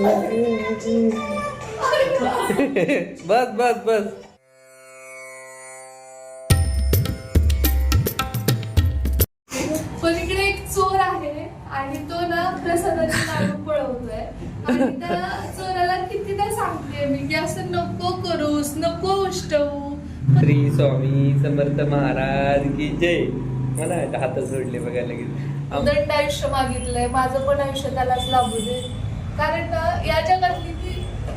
बस बस बस. पण इकडे एक चोर आहे आणि तो ना प्रसादाची नाव पळवतोय. आणि त्या चोराला कितीदा सांगते मी की असं नको करूस नको उष्टवू. श्री स्वामी समर्थ महाराज की जय. मला हात जोडले बघायला आम- दंड आयुष्य मागितलंय. माझं पण आयुष्य त्यालाच लाभू दे. कारण या जगातली ती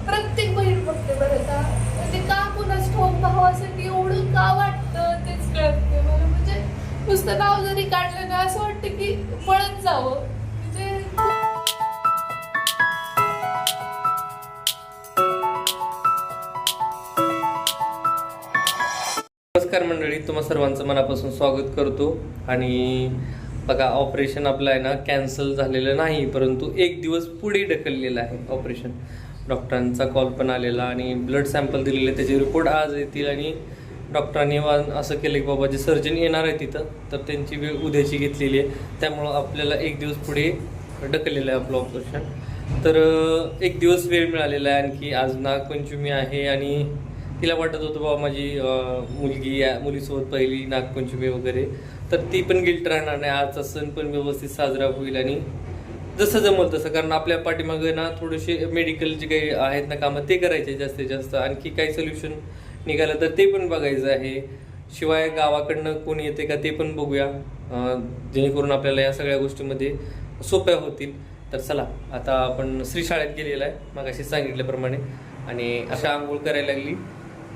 प्रत्येक बहीण बघते बरं का. म्हणजे का कुणाच ठोक भावासाठी एवढं का वाटतं तेच कळत नाही. मला म्हणजे नुसतं नाव जरी काढलं ना असं वाटतं की पळत जावं. म्हणजे नमस्कार मंडळी तुम्हा सर्वांचं मनापासून स्वागत करतो. आणि बघा ऑपरेशन आपलं आहे ना कॅन्सल झालेलं नाही परंतु एक दिवस पुढे ढकललेलं आहे ऑपरेशन डॉक्टरांचा कॉल पण आलेला आणि ब्लड सॅम्पल दिलेले त्याचे रिपोर्ट आज येतील आणि डॉक्टरांनी वा- असं केलं की बाबा जे सर्जन येणार आहे तिथं तर त्यांची वेळ उद्याची घेतलेली आहे. त्यामुळं आपल्याला एक दिवस पुढे ढकललेलं आहे आपलं ऑपरेशन तर एक दिवस वेळ मिळालेला आहे आणखी आज नागपंचमी आहे आणि तिला वाटत होतं बाबा माझी मुलगी या मुलीसोबत पहिली नागपंचमी वगैरे. तर ती पण गिल्ट राहणार नाही. आजचा सण पण व्यवस्थित साजरा होईल आणि जसं जमल तसं. कारण आपल्या पाठीमागे ना थोडेसे मेडिकल जे काही आहेत ना कामं ते करायचे जास्तीत जास्त. आणखी काही सोल्युशन निघालं तर ते पण बघायचं आहे. शिवाय गावाकडनं कोण येते का ते पण बघूया. जेणेकरून आपल्याला या सगळ्या गोष्टीमध्ये सोप्या होतील. तर चला आता आपण श्री शाळेत गेलेला आहे. मग अशी सांगितल्याप्रमाणे. आणि अशा आंघोळ करायला लागली.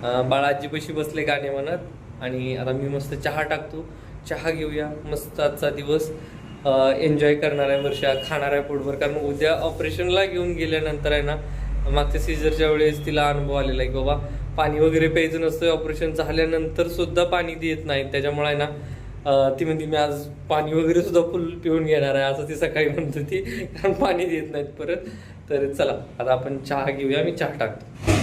अं, बाळाजी पशी बसले गाणे म्हणत आणि आता मी मस्त चहा टाकतो. चहा घेऊया. मस्त आजचा दिवस एन्जॉय करणार आहे वर्षा खाणार आहे पोटभर. कारण उद्या ऑपरेशनला घेऊन गेल्यानंतर आहे ना मागच्या सीझरच्या वेळेस तिला अनुभव आलेला आहे की बाबा पाणी वगैरे प्यायचं नसतं ऑपरेशन झाल्यानंतर सुद्धा पाणी देत नाही. त्याच्यामुळे आहे ना ती म्हणते मी आज पाणी वगैरे सुद्धा फुल पिऊन घेणार आहे. असं ती सकाळी म्हणत होती. कारण पाणी देत नाहीत परत. तर चला आता आपण चहा घेऊया. मी चहा टाकतो.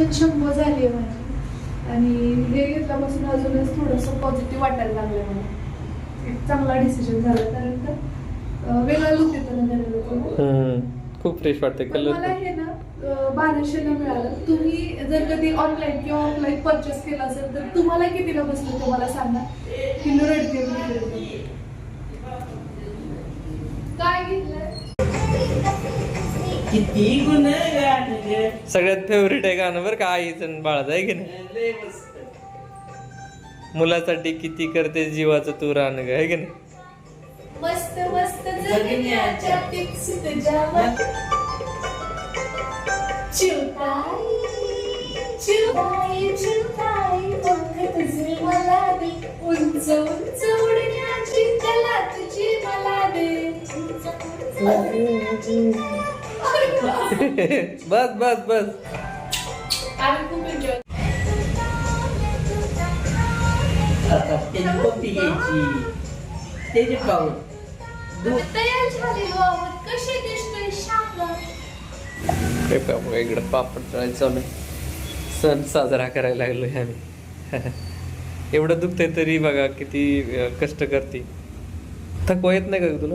छान शंभर झाली आहे माझी. आणि हे घेतल्यापासून अजूनच थोडंसं पॉझिटिव्ह वाटायला लागलं मला. एक चांगला डिसिजन झाला. कारण अं, वेगळा लुक येतो ना त्याला. खूप फ्रेश वाटते पण मला कलर हे ना बाराशेला मिळालं. तुम्ही जर कधी ऑनलाईन किंवा ऑफलाईन परचेस केला असेल तर तुम्हाला कितीला बसलं ते मला सांगा. किलो इकडे. काय किती गुन्हेगार ग. सगळ्यात फेवरेट आहे गाणं बरं का आईचं आणि बाळाचं आहे की नाही? लय मस्त. मुलासाठी किती करते जीवाचं तू राहणं ग आहे की नाही? मस्त मस्त जगण्याच्या टिप्स तुझ्यावर. चिवताई चिवताई चिवताई पंख तुझे मला दे उंच उंच उडण्याची कला तुझी मला दे उंच उंच बस बस बस. त्याची पप्पी घ्यायची? त्याचे हे इकडं पापड तळायचं चालू. सण साजरा करायला लागलोय आम्ही. एवढं दुखतंय तरी बघा किती कष्ट करते थकवा येत नाही का तुला?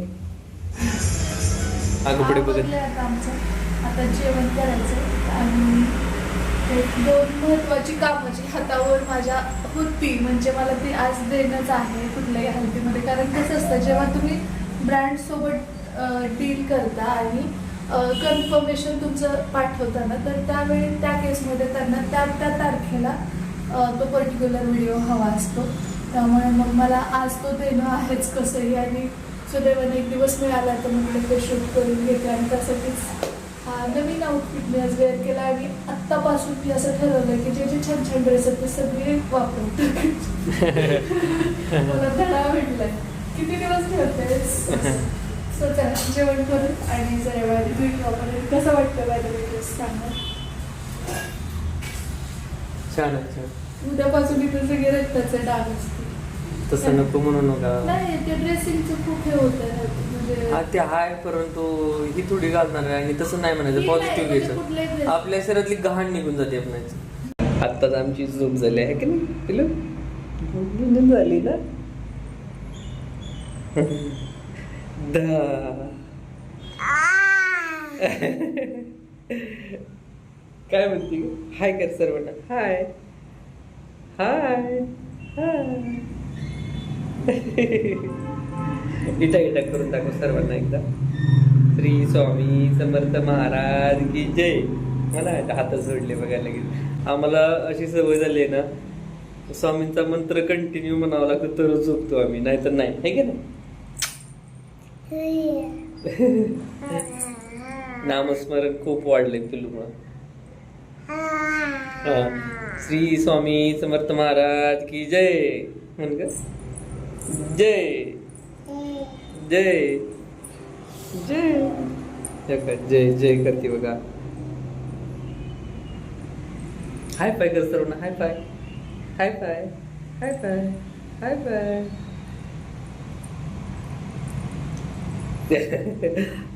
अगं पुढे बघत आता जेवण करायचं आणि एक दोन महत्वाची कामं जी हातावर माझ्या होती म्हणजे मला ती आज देणंच आहे कुठल्याही हालतीमध्ये कारण कसं असतं जेव्हा तुम्ही ब्रँड सोबत डील करता आणि कन्फर्मेशन तुमचं पाठवताना तर त्यावेळी त्या केसमध्ये त्यांना त्या त्या तारखेला तो पर्टिक्युलर व्हिडिओ हवा असतो. त्यामुळे मग मला आज तो देणं आहेच कसंही. आणि सुदैवाने एक दिवस मिळाला तर म्हटलं ते शूट करून घेते. आणि त्यासाठीच हा नवीन आउटफिट मी आज वेअर केला आणि आत्तापासून मी असं ठरवलं की जे जे छान छान ड्रेस आहेत ते सगळे वापरते. मला धडा भेटलाय किती दिवस ठेवतेस सो चला जेवण करून आणि जरा भेटू आणि कसं वाटतं माझ्या ड्रेस सांगा? छान छान. उद्यापासून इथे सगळे रक्ताचे डाग असतील. तसं नको म्हणू नका. नाही ते ड्रेसिंगचं खूप हे होतं ना, म्हणजे हा ते हाय परंतु ही थोडी घालणार आहे आणि तसं नाही म्हणायचं ही नाही, पॉझिटिव्ह म्हणजे कुठलंही घ्यायचं dress. आपल्या शरीरातली घाण निघून जाते आपणाची आत्ताच आमची झोप झाली आहे की नाही? पिलू झोप झाली ना? दा काय म्हणते हाय कर सर्वांना. हाय हाय हाय इटा इटा करून दाखव सर्वांना एकदा. श्री स्वामी समर्थ महाराज की जय. मला हात जोडले बघायला लगेच. आम्हाला अशी सवय झाली आहे ना स्वामींचा मंत्र कंटिन्यू म्हणावा लागतो तरच झोपतो आम्ही नाहीतर नाही. हे की नाही? नामस्मरण खूप वाढले हा. श्री स्वामी समर्थ महाराज की जय. म्हण ग जय। जय। जय। जय जय करते बघा. हाय फाय कर सर्व high five high five high five high five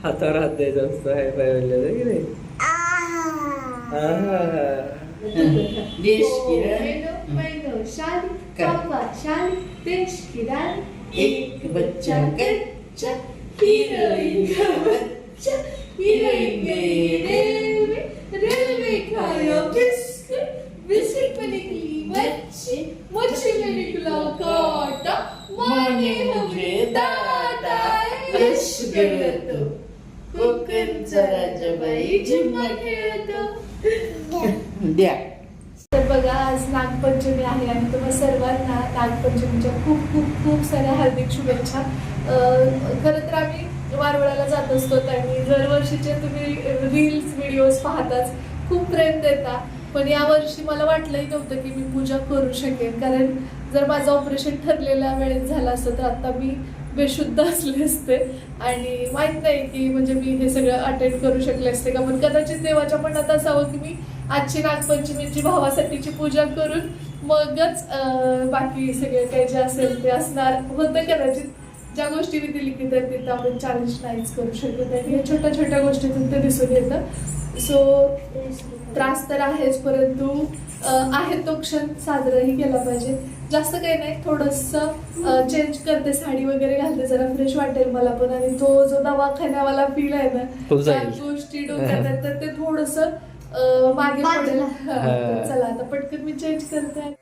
हातावर हात द्यायचा असतो हाय फाय म्हणलं की नाही? शाली कर. पापा शाली देश की रानी एक बच्चा कच्चा हिरोइन का बच्चा हिरोइन गई रेलवे रेलवे खाया बिस्किट बिस्किट में निकली मच्छी मच्छी में निकला कांटा माने हमें दादा यश गळतो कोकणचा राजाबाई झिम्मा खेळतो द्या तर बघा आज नागपंचमी आहे आणि तुम्हा सर्वांना नागपंचमीच्या खूप खूप खूप साऱ्या हार्दिक शुभेच्छा. खरं तर आम्ही वारवळाला जात असतो आणि दरवर्षीचे तुम्ही रील्स व्हिडिओज पाहताच खूप प्रेम देता. पण यावर्षी मला वाटलंही नव्हतं की मी पूजा करू शकेन. कारण जर माझं ऑपरेशन ठरलेल्या वेळेत झालं असतं तर आता मी बेशुद्ध असले असते. आणि माहीत नाही की म्हणजे मी हे सगळं अटेंड करू शकले असते का. पण कदाचित देवाच्या मनात असावं की मी आजची नागपंचमीची भावासाठीची पूजा करून मगच बाकी सगळे काही जे असेल ते असणार. होतं कदाचित. ज्या गोष्टी विधी लिखित आहेत तिथं आपण चॅलेंज नाहीच करू शकत आणि या छोट्या छोट्या गोष्टीतून ते दिसून येतं. सो त्रास तर आहेच परंतु आहे तो क्षण साजराही केला पाहिजे. जास्त काही नाही थोडंसं चेंज करते साडी वगैरे घालते जरा फ्रेश वाटेल मला पण. आणि तो जो दवाखान्यावाला फील आहे ना त्या. गोष्टी डोक्यात तर ते थोडस मागे पडेल. हा. तर चला आता पटकन मी चेंज करते.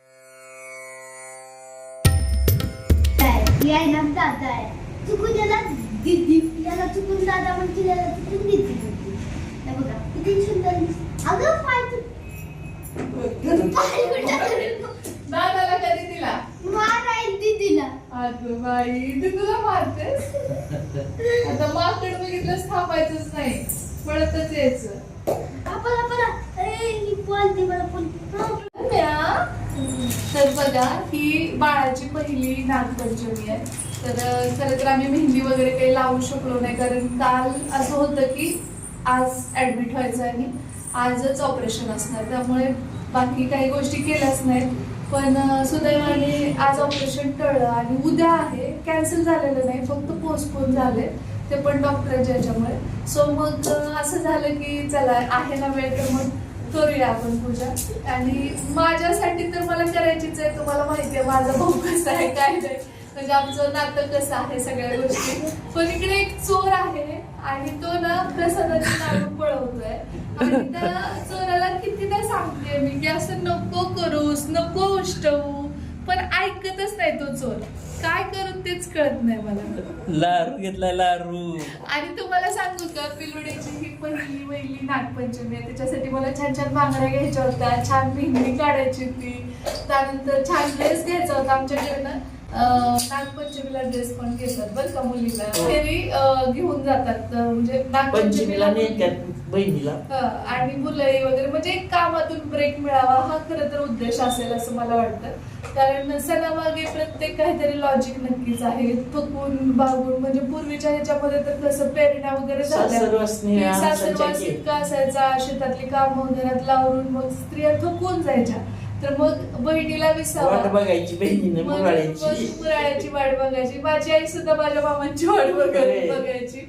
आहे ना दादा आहे. चुकून याला दिदी याला चुकून दादा म्हणते याला चुकून दिदी म्हणते. हे बघा किती सुंदर दिसते. अगं पाय तू. पाय कुठं करून दादाला कधी दिला मार आहे दीदीला. अगं बाई तू तुला मारतेस? आता माकड बघितलंच थांबायचंच नाही. पळतच यायचं. तर बघा ही बाळाची पहिली नागपंचमी आहे. तर खरं तर आम्ही मेहंदी वगैरे काही लावू शकलो नाही कारण काल असं होतं की आज ऍडमिट व्हायचं आणि आजच ऑपरेशन असणार त्यामुळे बाकी काही गोष्टी केल्याच नाहीत. पण सुदैवाने आज ऑपरेशन टळलं आणि उद्या आहे. कॅन्सल झालेलं नाही फक्त पोस्टपोन झाले ते पण डॉक्टर याच्यामुळे सो मग असं झालं की चला आहे ना वेळ तर मग करूया आपण पूजा. आणि माझ्यासाठी तर मला करायचीच आहे तुम्हाला माहिती आहे माझा भाऊ कसा आहे काय नाही. म्हणजे आमचं नातं कसं आहे सगळ्या गोष्टी. पण इकडे एक चोर आहे आणि तो ना प्रसादाची नाडू पळवतोय. आणि त्या चोराला कितीदा सांगते मी की असं नको करूस नको उष्टवू. पण ऐकतच नाही तो चोर. काय करू तेच कळत नाही मला. लारू घेतलाय लारू. आणि तुम्हाला सांगू का पिलुड्याची ही पहिली पहिली नागपंचमी आहे. त्याच्यासाठी मला छान छान बांगड्या घ्यायच्या होत्या छान मेहंदी काढायची होती. त्यानंतर छान ड्रेस घ्यायचा होता आमच्याकडनं अं, नागपंचमीला ड्रेस पण घेतात बरं का मुलीला. घरी अं, घेऊन जातात. अं, म्हणजे पंचमीला नेत्यात बहिणीला. हं, आणि मुलंही वगैरे. म्हणजे एक कामातून ब्रेक मिळावा. हा खरं तर उद्देश असेल असं मला वाटतं. कारण सणामागे प्रत्येक काहीतरी लॉजिक नक्कीच आहे. थकून भागून म्हणजे पूर्वीच्या ह्याच्यामध्ये तर कसं पेरण्या वगैरे सासरवास. इतका असायचा शेतातली कामं घरात लावून मग स्त्रिया थकून जायच्या. तर मग बहिणीला विसावा. वाट बघायची मुराळ्याची. वाट बघायची. माझी आई सुद्धा माझ्या मामांची वाट. बघायची.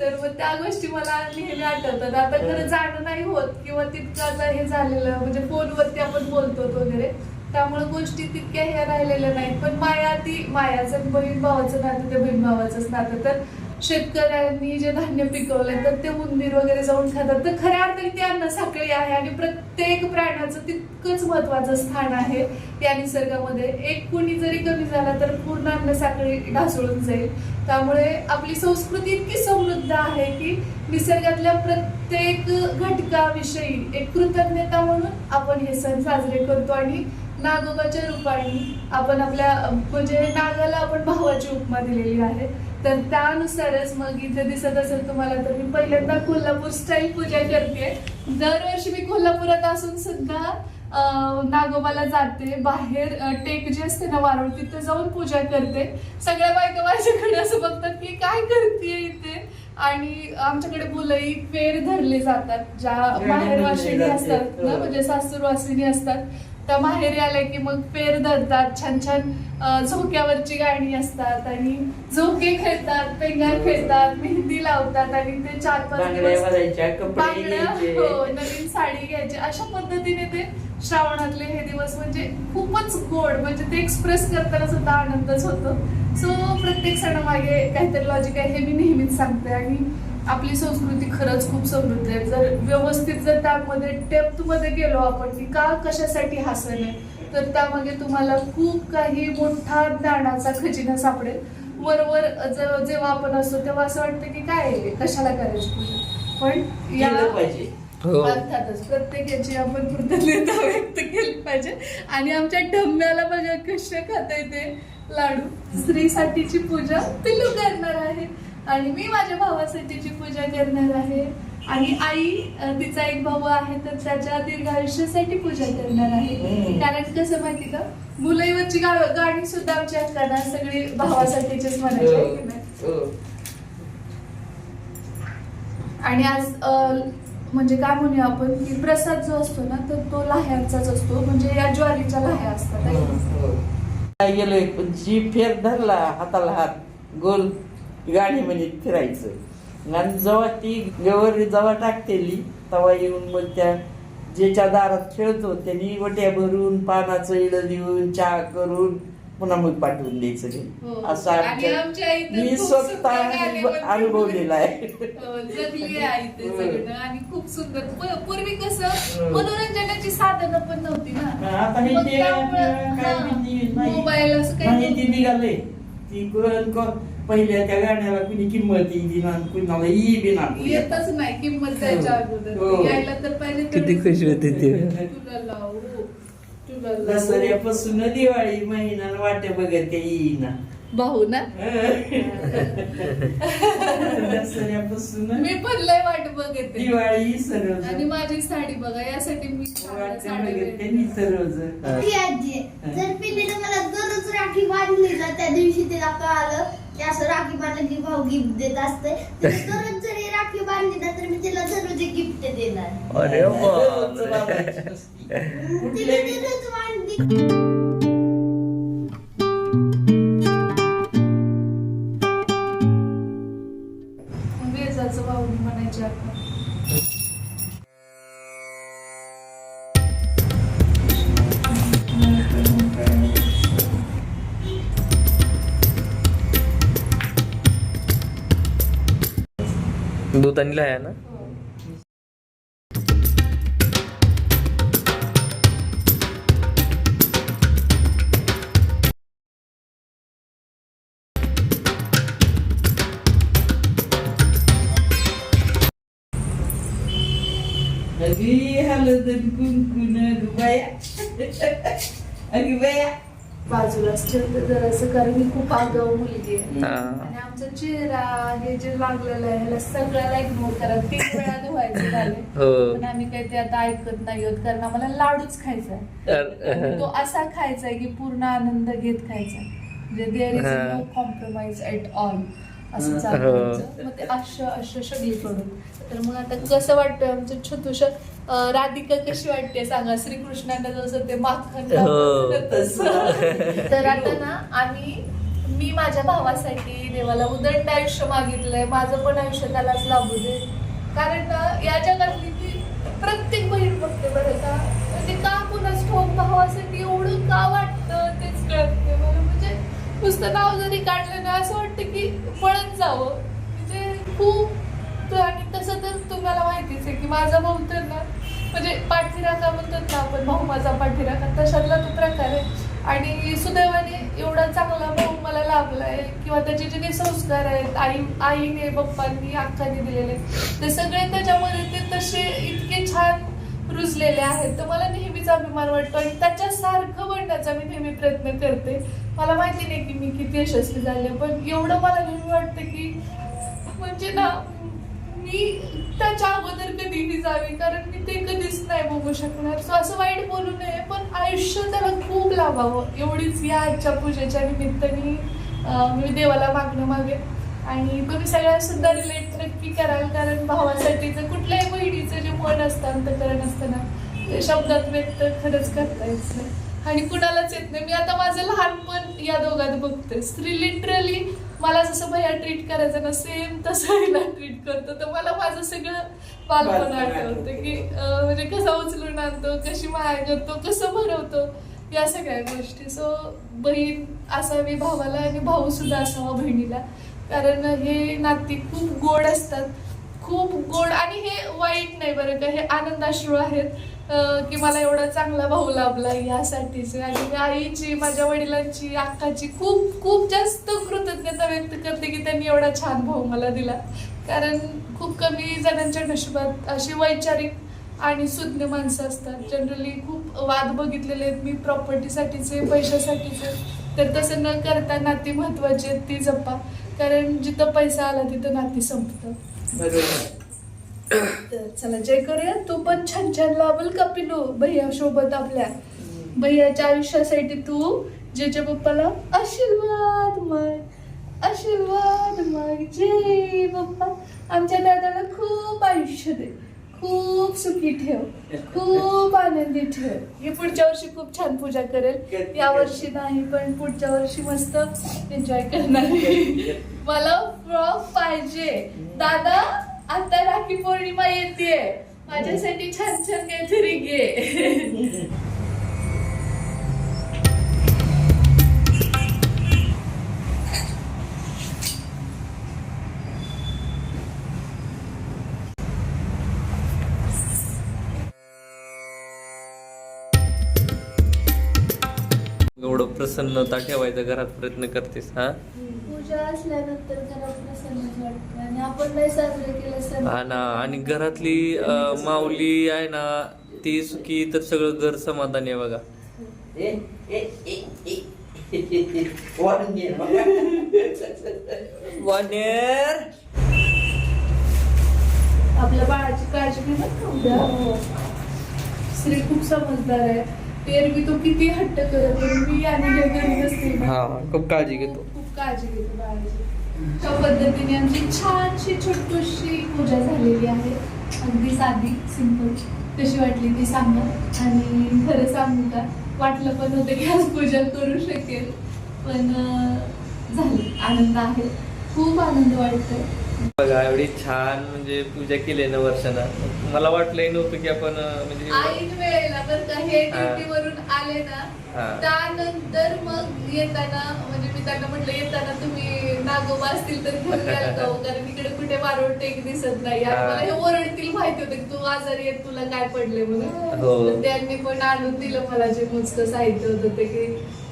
तर मग त्या गोष्टी मला नेहमी आठवतात. आता खरं जाणं नाही होत किंवा तितकं आता हे झालेलं म्हणजे फोनवरती आपण बोलतो वगैरे. त्यामुळे गोष्टी तितक्या ह्या राहिलेल्या नाहीत. पण माया ती मायाचं बहीण भावाचं नातं ते बहीण भावाचंच नातं. तर शेतकऱ्यांनी जे धान्य पिकवलंय तर ते उंदीर वगैरे जाऊन खातात. तर खऱ्या अर्थाने ते अन्न साखळी आहे आणि प्रत्येक प्राण्याचं तितकंच महत्वाचं स्थान आहे या निसर्गामध्ये. एक कुणी जरी कमी झाला तर पूर्ण अन्न साखळी ढासळून जाईल. त्यामुळे आपली संस्कृती इतकी समृद्ध आहे की निसर्गातल्या प्रत्येक घटकाविषयी एक कृतज्ञता म्हणून आपण हे सण साजरे करतो आणि नागोबाच्या रूपाने आपण आपल्या म्हणजे नागाला आपण भावाची उपमा दिलेली आहे. तर त्यानुसारच मग इथे दिसत असेल तुम्हाला तर मी पहिल्यांदा कोल्हापूर स्टाईल पूजा करते दरवर्षी मी कोल्हापुरात असून सुद्धा नागोबाला जाते. बाहेर टेक जे असते ना वारुळ तिथे जाऊन पूजा करते. सगळ्या बायका माझ्याकडे असं बघतात की काय करते इथे? आणि आमच्याकडे मुलंही पेर धरले जातात. ज्या माहेर वाशिणी असतात ना म्हणजे सासूर वासिनी असतात. त्या माहेरी आल्या की मग पेर धरतात छान छान झोक्यावरची गाणी असतात आणि झोके खेळतात पेंगार खेळतात मेहंदी लावतात आणि ते चार पाच दिवस हो, नवीन साडी घ्यायची. अशा पद्धतीने ते श्रावणातले हे दिवस म्हणजे खूपच गोड म्हणजे ते एक्सप्रेस करताना सुद्धा आनंदच होतो. सो प्रत्येक सणामागे काहीतरी लॉजिक आहे हे मी नेहमीच सांगते. आणि आपली संस्कृती खरंच खूप समृद्ध आहे. जर व्यवस्थित जर त्यामध्ये डेप्थमध्ये गेलो आपण की का कशासाठी हा सण आहे तर त्यामागे तुम्हाला खूप काही मोठा ज्ञानाचा खजिना सापडेल. वरवर ज- जेव्हा आपण असतो तेव्हा असं वाटतं की काय आहे? कशाला करायची पूजा पण या पाहिजे. हो. अर्थातच प्रत्येकाची आपण कृतज्ञता व्यक्त केली पाहिजे. आणि आमच्या ढम्म्याला बघा कसे खाता येते लाडू. स्त्रीसाठीची पूजा पिल्लू करणार आहे. आणि मी माझ्या भावासाठीची पूजा करणार आहे आणि आई तिचा एक भाऊ आहे तर त्याच्या दीर्घायुष्यासाठी पूजा करणार आहे. कारण कसं माहिती का मुलईवरची गाणी सुद्धा आमच्या हक्काना सगळी भावासाठीचीच म्हणायची नाही? हो. आणि आज म्हणजे काय म्हणूया आपण की प्रसाद जो असतो ना तर तो लाह्यांचाच असतो म्हणजे या ज्वारीच्या लाह्या असतात है? हो. गेलोय जी फेर धरला हाताला हात गोल गाडी म्हणजे फिरायचं आणि जेव्हा ती गवर जेव्हा टाकतेली तेव्हा येऊन मग त्या ज्याच्या दारात खेळतो त्यांनी वट्या भरून पानाचं इड देऊन चहा करून पुन्हा मग पाठवून द्यायचं हो. घरी असं आमच्या- मी स्वतः अनुभवलेला आहे हो, हो. सगळं आणि खूप सुंदर प- पूर्वी कसं हो. मनोरंजनाची साधनं पण नव्हती ना हे हा. मोबाईल असं काही निघाले ती पहिल्या त्या गाण्याला कुणी किंमत येई ना कुणाला ई बी ना येतच नाही किंमत द्यायच्या अगोदर. हो. यायला तर पाहिजे किती खुशी होती ती. दसऱ्यापासून दिवाळी महिना वाटे बघत ते येईना. भाऊ ना? दसऱ्यापासून मी पण लय वाट बघते. दिवाळी सर्व आणि माझी साडी बघा यासाठी मी वाटे साडी बघत आजी आहे. जर पिल्लीने मला दररोज राखी बांधली ना त्या दिवशी तिला कळालं असं राखी बांधलं की भाऊ गिफ्ट देत असते दररोज जरी राखी बांधली ना तर मी तिला दररोज गिफ्ट देणार. अरे मस्ती. तिला दररोज बांधली दूध आणि लाह्या ना? अगी हलदन कुंकुन गुबाया अगी बाया. बाजूलाच ठेवते जरासं कारण मी खूप आगाऊ मुलगी आहे. आणि आमचा चेहरा हे जे लागलेलं आहे ह्याला सगळ्याला इग्नोर करा. तीन वेळा धुवायचे झाले हो. पण आम्ही काही ते आता ऐकत नाही आहोत कारण आम्हाला लाडूच खायचा आहे तो असा खायचा आहे की पूर्ण आनंद घेत खायचा. म्हणजे there is. No compromise at all असं. चालतं मग ते अश्य अश्य सगळीकडून तर मग आता कसं वाटतं आमचं छोटूश राधिका कशी वाटते सांगा? श्रीकृष्णांना जसं ते माखन हो. तसं. तर आता ना आम्ही मी माझ्या भावासाठी देवाला उदंड आयुष्य मागितलंय. माझं पण आयुष्य त्यालाच लाभू दे. कारण या जगातली ती प्रत्येक बहीण बघते बरं का. म्हणजे का कुणाच ठोक भावासाठी एवढं का वाटतं तेच कळत नुसतं नाव जरी काढलं ना असं वाटतं की पळत जावं. म्हणजे खूप तो आणि तसं तर तुम्हाला माहितीच आहे की माझा भाऊ तर ना म्हणजे पाठीराखा म्हणतात ना आपण भाऊ माझा पाठीराखा तशातला तो प्रकार आहे. आणि सुदैवाने एवढा चांगला भाऊ मला लाभलाय किंवा त्याचे जे काही संस्कार आहेत आई आईने पप्पांनी अक्काने दिलेले ते सगळे त्याच्यामध्ये ते तसे इतके छान रुजलेले आहेत. तर मला नेहमी नेहमीच अभिमान वाटतो आणि त्याच्यासारखं बनण्याचा मी नेहमी प्रयत्न करते. मला माहिती नाही की मी किती यशस्वी झाले पण एवढं मला नेहमी वाटतं की म्हणजे ना मी त्याच्या अगोदर कधीही जावी कारण मी ते कधीच नाही बघू शकणार. सो असं वाईट बोलू नये पण आयुष्य त्याला खूप लाभावं एवढीच या आजच्या पूजेच्या निमित्ताने मी देवाला मागणं मागे. आणि तुम्ही सगळ्या सुद्धा रिलेट नक्की कराल कारण भावासाठीचं कुठल्याही बहिणीचं जे मन असतं अंतकरण असतं ना ते शब्दात व्यक्त खरंच करता येत नाही. आणि कुणालाच येत नाही. मी आता माझं लहानपण या दोघात बघते. स्त्री लिटरली मला जसं भैया ट्रीट करायचं ना सेम तसं हिला ट्रीट करतो. तर मला माझं सगळं बालपण आठवतं. की म्हणजे कसं उचलून आणतो कशी माया करतो कसं भरवतो या सगळ्या गोष्टी. सो बहीण असावी भावाला आणि भाऊ सुद्धा असावा बहिणीला. कारण हे नाती खूप गोड असतात. खूप गोड आणि हे वाईट नाही बरं का. हे आनंदाश्रू आहेत. की मला एवढा चांगला भाऊ लाभला यासाठीचे. आणि मी आईची माझ्या वडिलांची अक्काची खूप खूप जास्त कृतज्ञता व्यक्त करते की त्यांनी एवढा छान भाऊ मला दिला. कारण खूप कमी जणांच्या नशिबात अशी वैचारिक आणि सुज्ञ माणसं असतात. जनरली खूप वाद बघितलेले आहेत. मी प्रॉपर्टीसाठीचे पैशासाठीचे तर तसं न करता नाती महत्वाची आहेत ती जपा. कारण जिथं पैसा आला तिथं नाती संपतं बरोबर. तर चला जय करूया तू पण छान छान लाभल का पिलो? भैया सोबत आपल्या. भैयाच्या आयुष्यासाठी तू जेच्या पप्पाला आशीर्वाद माग आशीर्वाद माग जय पप्पा आमच्या दादाला खूप आयुष्य दे. खूप सुखी ठेव. खूप आनंदी ठेव. ही पुढच्या वर्षी खूप छान पूजा करेल. या वर्षी नाही पण पुढच्या वर्षी मस्त एन्जॉय करणार. मला फ्रॉक पाहिजे. दादा आता राखी पौर्णिमा येते माझ्यासाठी छान छान काहीतरी घे. प्रसन्नता ठेवायचा घरात प्रयत्न करतेस हा? पूजा असल्यानंतर घरात प्रसन्नच वाटतं आणि आपण नाही साजरे केलं सण हा ना आणि घरातली अं, माऊली आहे ना ती सुखी तर सगळं घर समाधानी आहे बघा. ए, ए, ए, ए. वाढून घे ना. वानेर. आपल्या बाळाची काळजी घेणार का उद्या? श्री खूप समजदार आहे. एरवी तो किती हट्ट करत पण मी आणि हे घरी नसते. हा खूप काळजी घेतो. खूप काळजी घेतो बाळाची. त्या पद्धतीने आमची छानशी छोटूशी पूजा झालेली आहे. अगदी साधी सिंपल कशी वाटली ती सांगा. आणि खरं सांगू का वाटलं पण होतं की आज पूजा करू शकेल. पण झाली. आनंद आहे. खूप आनंद वाटतोय. बघा एवढी छान म्हणजे पूजा केली ना वर्षाला मला वाटलंही नव्हतं की आपण म्हणजे ऐन वेळेला बरं का हे आले ना. त्यानंतर मग येताना म्हणजे मी त्यांना म्हटलं येताना तुम्ही नागोबा असतील तर घेऊन याल का हो? कारण इकडे कुठे मारवटे दिसत नाही आणि. मला हे ओरडतील माहिती होतं की तू आजारी आहे तुला काय पडले म्हणून हो. तर त्यांनी पण आणून दिलं मला जे मोजकं साहित्य होतं ते की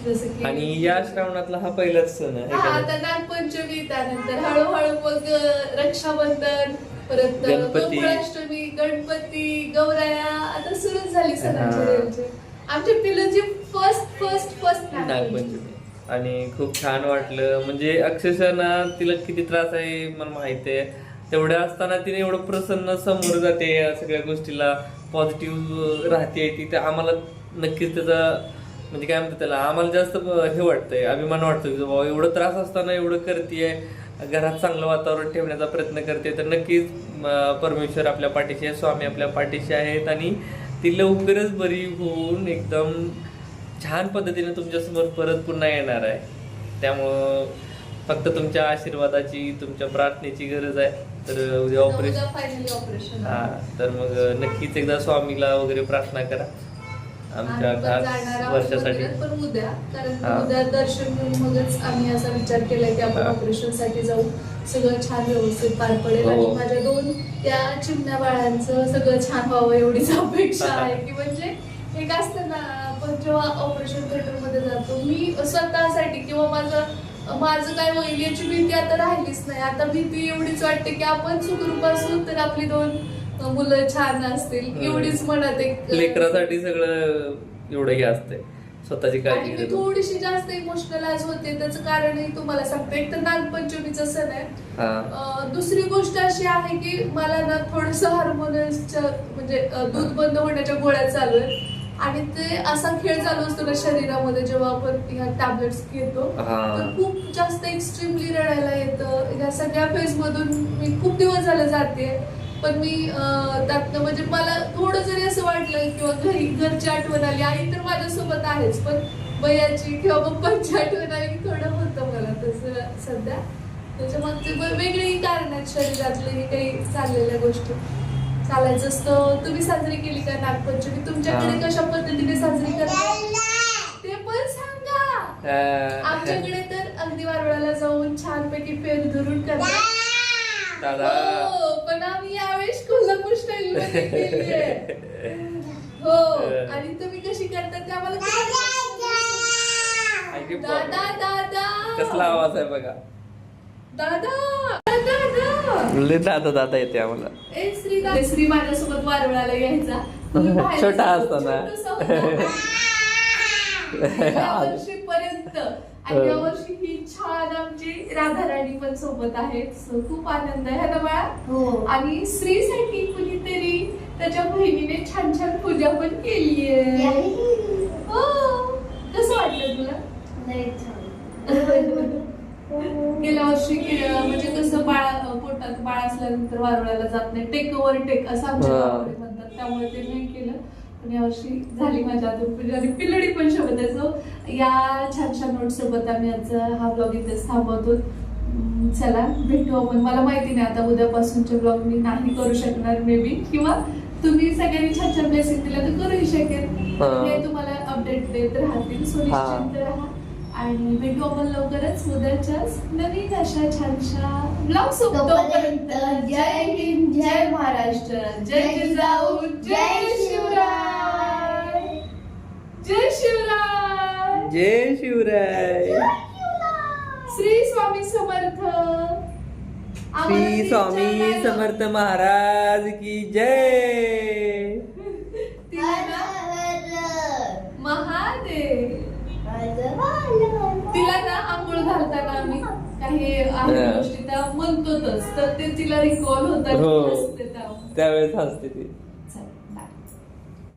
आणि या श्रावणातला हा पहिलाच सण आहे. हा आता? नागपंचमी त्यानंतर हळूहळू मग रक्षाबंधन परत गणपती. गोकुळाष्टमी गणपती गौराया आता सुरुच झाली सणांचे आमच्या पिल्लूची फर्स्ट फर्स्ट फर्स्ट नागपंचमी. आणि खूप छान वाटलं. म्हणजे अक्षरशः ना तिला किती त्रास आहे मला माहिती आहे. तेवढ्या असताना तिने एवढं प्रसन्न समोर जाते या सगळ्या गोष्टीला. पॉझिटिव्ह राहते ती. तर आम्हाला नक्कीच त्याचा म्हणजे काय म्हणतात त्याला आम्हाला जास्त हे वाटतंय अभिमान वाटतो की बाबा एवढं त्रास असताना एवढं करते घरात चांगलं वातावरण ठेवण्याचा प्रयत्न करते तर नक्कीच परमेश्वर आपल्या पाठीशी आहे स्वामी आपल्या पाठीशी आहेत आणि ती लवकरच बरी होऊन एकदम छान पद्धतीने तुमच्यासमोर परत पुन्हा येणार आहे. त्यामुळं फक्त तुमच्या आशीर्वादाची तुमच्या प्रार्थनेची गरज आहे. तर उद्या ऑपरेशन हा तर मग नक्कीच एकदा स्वामीला वगैरे प्रार्थना करा. आमच्या खास वर्षासाठी पण उद्या कारण. उद्या दर्शन घेऊन मगच आम्ही असा विचार केलाय की आपण हा. ऑपरेशनसाठी जाऊ सगळं छान व्यवस्थित पार पडेल आणि हो. माझ्या दोन त्या चिमण्या बाळांचं सगळं छान व्हावं एवढीच अपेक्षा आहे की म्हणजे एक असतं ना आपण जेव्हा ऑपरेशन थिएटरमध्ये जातो मी स्वतःसाठी किंवा माझं माझं काय होईल याची भीती आता राहिलीच नाही आता भीती एवढीच वाटते की आपण सुखरूप असू तर आपली दोन मुलं छान असतील. एवढीच मनात एक लेकरासाठी सगळं एवढं हे असतंय. स्वतःची आणि काळजी मी घेतो. थोडीशी जास्त इमोशनल आज होते त्याचं कारणही तुम्हाला सांगते. एक तर नागपंचमीचा सण आहे. हा. अं, दुसरी गोष्ट अशी आहे की मला ना थोडस हार्मोनल्सच्या म्हणजे अं, दूध बंद होण्याच्या गोळ्या चालू आहेत. आणि ते असा खेळ चालू असतो ना शरीरामध्ये जेव्हा आपण ह्या टॅबलेट्स घेतो. हा. तर खूप जास्त एक्स्ट्रीमली रडायला येतं. या सगळ्या फेज मधून मी खूप दिवस झाले जाते. पण मी त्यातनं म्हणजे मला थोडं जरी असं वाटलं किंवा घरी घरची आठवण आली आई तर माझ्यासोबत आहेच पण बयाची किंवा पप्पांची आठवण आली थोडं होतं मला तसं सध्या. त्याच्या मागचे वेगळी कारण आहेत शरीरातले हे काही चाललेल्या गोष्टी. चालायचं असतं तुम्ही साजरी केली का नागपंचमी? तुमच्याकडे. कशा पद्धतीने साजरी करतात? ते पण सांगा. आमच्याकडे तर अगदी वारुळाला जाऊन छानपैकी फेर धरून करतात. दादा हो पण आम्ही यावेळेस कोल्हापूर स्टाईल मध्ये. हो आणि तुम्ही कशी करता ते आम्हाला दादा दादा. कसला आवाज आहे बघा. दादा दादा लय दादा दादा येते आम्हाला. ए श्री दादा. श्री माझ्यासोबत वारुळाला यायचा. मी बाहेर छोटा असताना. छोटूसा होता. या वर्षीपर्यंत आणि या वर्षी ही छान आमची राधा राणी पण सोबत आहे So, खूप आनंद आहे ना बाळा? हो. आणि स्त्रीसाठी कुणीतरी त्याच्या बहिणीने छान छान पूजा पण केली आहे हो. कसं वाटलं तुला? गेल्या वर्षी के- म्हणजे कसं बाळा पोटात बाळ असल्यानंतर वारुळाला जात नाही टेक ओव्हर टेक असं आमच्या म्हणतात. त्यामुळे ते पण यावर्षी झाली माझ्या हातून पूजा आणि पिलडी पण शोभत आहे. या छान छान नोट सोबत आम्ही आज हा ब्लॉग इथेच थांबवतो. चला भेटू आपण. मला माहिती नाही आता उद्यापासूनचे ब्लॉग मी नाही करू शकणार मे बी किंवा तुम्ही सगळ्यांनी छान छान ब्लेसिंग दिला तर करूही शकेल हा. तुम्हाला अपडेट देत राहतील. सो हा. निश्चिंत राहा. आणि भेटू आपण लवकरच उद्याच्याच नवीन अशा छानशा ब्लॉग तोपर्यंत जय हिंद, जय महाराष्ट्र. जय जिजाऊ जय शिवराय. जय शिवराय. जय शिवराय. श्री स्वामी समर्थ. श्री स्वामी समर्थ महाराज की जय. महादेव. तिला ना आंघोळ घालताना आम्ही काही. गोष्टी त्या म्हणतोच तर ते तिला रिकॉल होतात हो. त्यावेळेस हसते ती.